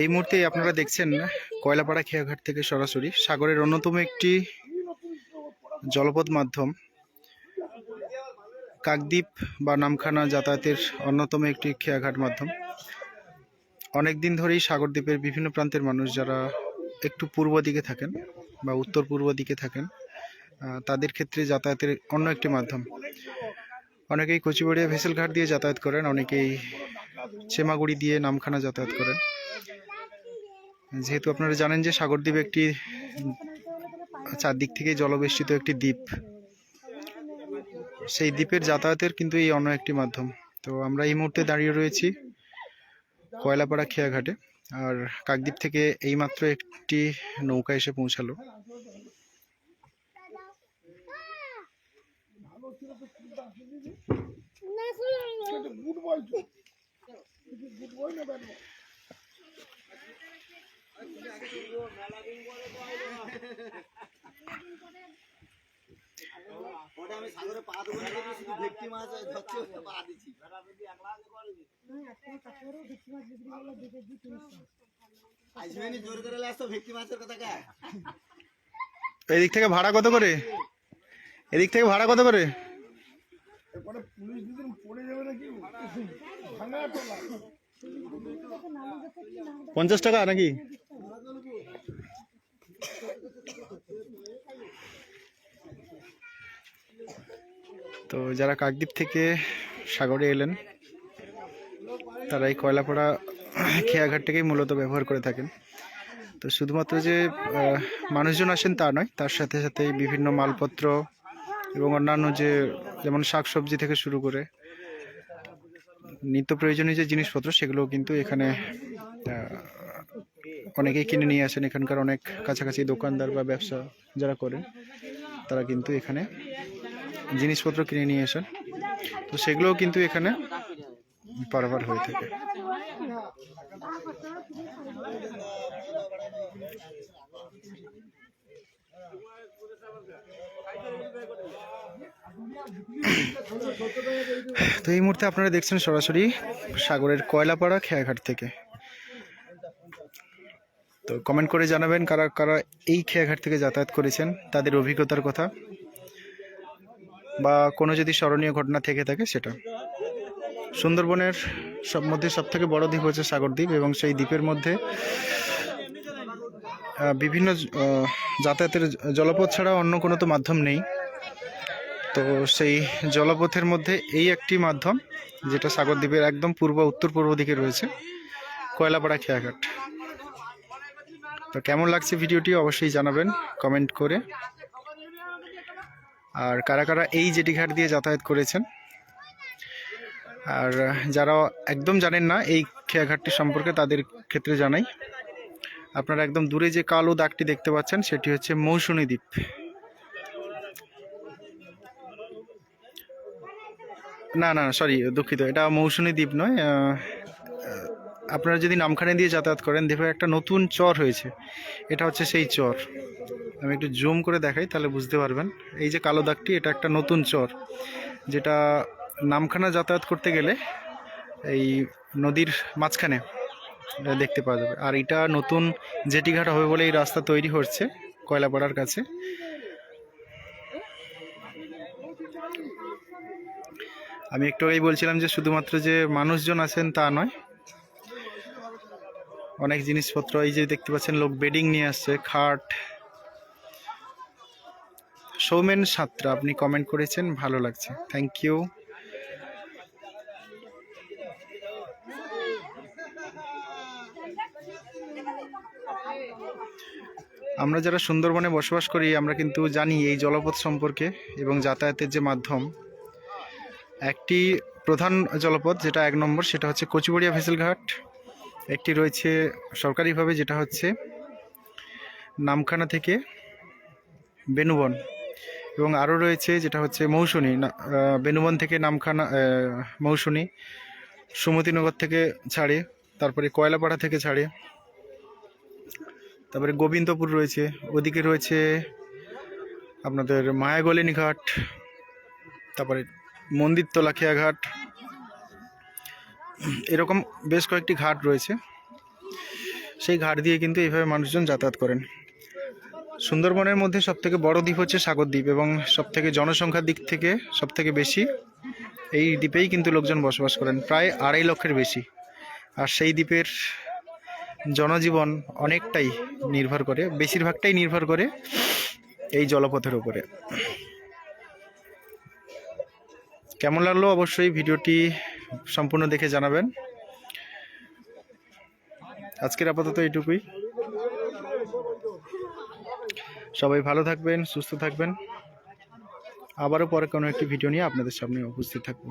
এই মুহূর্তে আপনারা দেখছেন কয়লাপাড়া খেয়াঘাট থেকে সরাসরি। সাগরের অন্যতম একটি জলপথ মাধ্যম। কাকদ্বীপ বা নামখানা যাতায়াতের অন্যতম একটি খেয়াঘাট মাধ্যম। অনেক দিন ধরেই সাগরদ্বীপের বিভিন্ন প্রান্তের মানুষ যারা একটু পূর্ব দিকে থাকেন বা উত্তর পূর্ব দিকে থাকেন তাদের ক্ষেত্রে যাতায়াতের অন্য একটি মাধ্যম। অনেকেই কচুবাড়িয়া ভেসেল ঘাট দিয়ে যাতায়াত করেন, অনেকেই চেমাগুড়ি দিয়ে নামখানা যাতায়াত করেন যেহেতু আপনারা জানেন যে সাগরদ্বীপ একটি চারদিক থেকে জলবেষ্টিত একটি দ্বীপ, সেই দ্বীপের যাতায়াতের কিন্তু এই অন্য একটি মাধ্যম। তো আমরা এই মুহূর্তে দাঁড়িয়ে রয়েছি কয়লাপাড়া খেয়াঘাটে, আর কাকদ্বীপ থেকে এইমাত্র একটি নৌকা এসে পৌঁছালো। ওটা আমি সাগরে পা শুধু মাছ আসতো মাছের কথা এদিক থেকে ভাড়া কত করে? এদিক থেকে ভাড়া কত করে? পঞ্চাশ টাকা নাকি? তো যারা কাকদ্বীপ থেকে সাগরে এলেন তারা এই কয়লাপাড়া খেয়াঘাট থেকেই মূলত ব্যবহার করে থাকেন। তো শুধুমাত্র যে মানুষজন আসেন তা নয়, তার সাথে সাথে বিভিন্ন মালপত্র এবং অন্যান্য যে যেমন শাকসবজি থেকে শুরু করে নিত্য প্রয়োজনীয় যে জিনিসপত্র, সেগুলোও কিন্তু এখানে অনেকেই কিনে নিয়ে আসেন। এখানকার অনেক কাছাকাছি দোকানদার বা ব্যবসা যারা করেন, তারা কিন্তু এখানে জিনিসপত্র কিনে নিয়ে আসেন। তো সেগুলোও কিন্তু এখানে পারাপার হয়ে থাকে। তো এই মুহূর্তে আপনারা দেখছেন সরাসরি সাগরের কয়লাপাড়া খেয়াঘাট থেকে। তো কমেন্ট করে জানাবেন কারা কারা এই খেয়াঘাট থেকে যাতায়াত করেছেন, তাদের অভিজ্ঞতার কথা বা কোনো যদি স্মরণীয় ঘটনা থেকে থাকে সেটা। সুন্দরবনের সব মধ্যে সব থেকে বড় দ্বীপ হচ্ছে সাগর দ্বীপ এবং সেই দ্বীপের মধ্যে বিভিন্ন যাতায়াতের জলপথ ছাড়া অন্য কোনো তো মাধ্যম নেই। তো সেই জলপথের মধ্যে এই একটি মাধ্যম, যেটা সাগরদ্বীপের একদম পূর্ব, উত্তর পূর্ব দিকে রয়েছে, কয়লাপাড়া খেয়াঘাট। তো কেমন লাগছে ভিডিওটি অবশ্যই জানাবেন, কমেন্ট করে। আর কারা কারা এই জেটিঘাট দিয়ে যাতায়াত করেছেন, আর যারা একদম জানেন না এই খেয়াঘাটটি সম্পর্কে, তাদের ক্ষেত্রে জানাই। আপনারা একদম দূরে যে কালো দাগটি দেখতে পাচ্ছেন, সেটি হচ্ছে মৌসুমী দ্বীপ। না না সরি দুঃখিত। এটা মৌসুমী দ্বীপ নয় আপনারা যদি নামখানা দিয়ে যাতায়াত করেন দেখবেন একটা নতুন চর হয়েছে। এটা হচ্ছে সেই চর। আমি একটু জুম করে দেখাই, তাহলে বুঝতে পারবেন। এই যে কালো দাগটি, এটা একটা নতুন চর, যেটা নামখানা যাতায়াত করতে গেলে এই নদীর মাঝখানে দেখতে পাওয়া যাবে। আর এটা নতুন জেটিঘাট হবে বলে এই রাস্তা তৈরি হচ্ছে, কয়লাপাড়ার কাছে। আমি একটু আগেই বলছিলাম যে শুধুমাত্র যে মানুষজন আছেন তা নয়, অনেক জিনিসপত্র, এই যে দেখতে পাচ্ছেন লোক বেডিং নিয়ে আসছে, খাট। সৌমেন সাতরা, আপনি কমেন্ট করেছেন, ভালো লাগছে। থ্যাংক ইউ আমরা যারা সুন্দরবনে বসবাস করি, আমরা কিন্তু জানি এই জলপথ সম্পর্কে এবং যাতায়াতের যে মাধ্যম একটি প্রধান জলপথ যেটা এক নম্বর, সেটা হচ্ছে কচুবড়িয়া ভেসেল ঘাট একটি রয়েছে সরকারিভাবে, যেটা হচ্ছে নামখানা থেকে বেনুবন। এবং আরও রয়েছে যেটা হচ্ছে মৌসুনি বেনুবন থেকে নামখানা মৌসুনি, সুমতিনগর থেকে ছাড়ে, তারপরে কয়লাপাড়া থেকে ছাড়ে, তারপরে গোবিন্দপুর রয়েছে, ওদিকে রয়েছে আপনাদের মায়াগলিনী ঘাট, তারপরে মন্দিরতলা খেয়া ঘাট। এরকম বেশ কয়েকটি ঘাট রয়েছে। সেই ঘাট দিয়ে কিন্তু এইভাবে মানুষজন যাতায়াত করেন। সুন্দরবনের মধ্যে সবথেকে বড় দ্বীপ হচ্ছে সাগর দ্বীপ এবং সবথেকে জনসংখ্যার দিক থেকে সবথেকে বেশি এই দ্বীপেই কিন্তু লোকজন বসবাস করেন, প্রায় আড়াই লক্ষের বেশি। আর সেই দ্বীপের জনজীবন অনেকটাই নির্ভর করে, বেশিরভাগটাই নির্ভর করে এই জলপথের উপরে। কেমন লাগল? অবশ্যই ভিডিওটি সম্পূর্ণ দেখে জানাবেন। আজকের আপাতত এইটুকুই। সবাই ভালো থাকবেন, সুস্থ থাকবেন। আবারও পরে কোনো একটি ভিডিও নিয়ে আপনাদের সামনে উপস্থিত থাকব।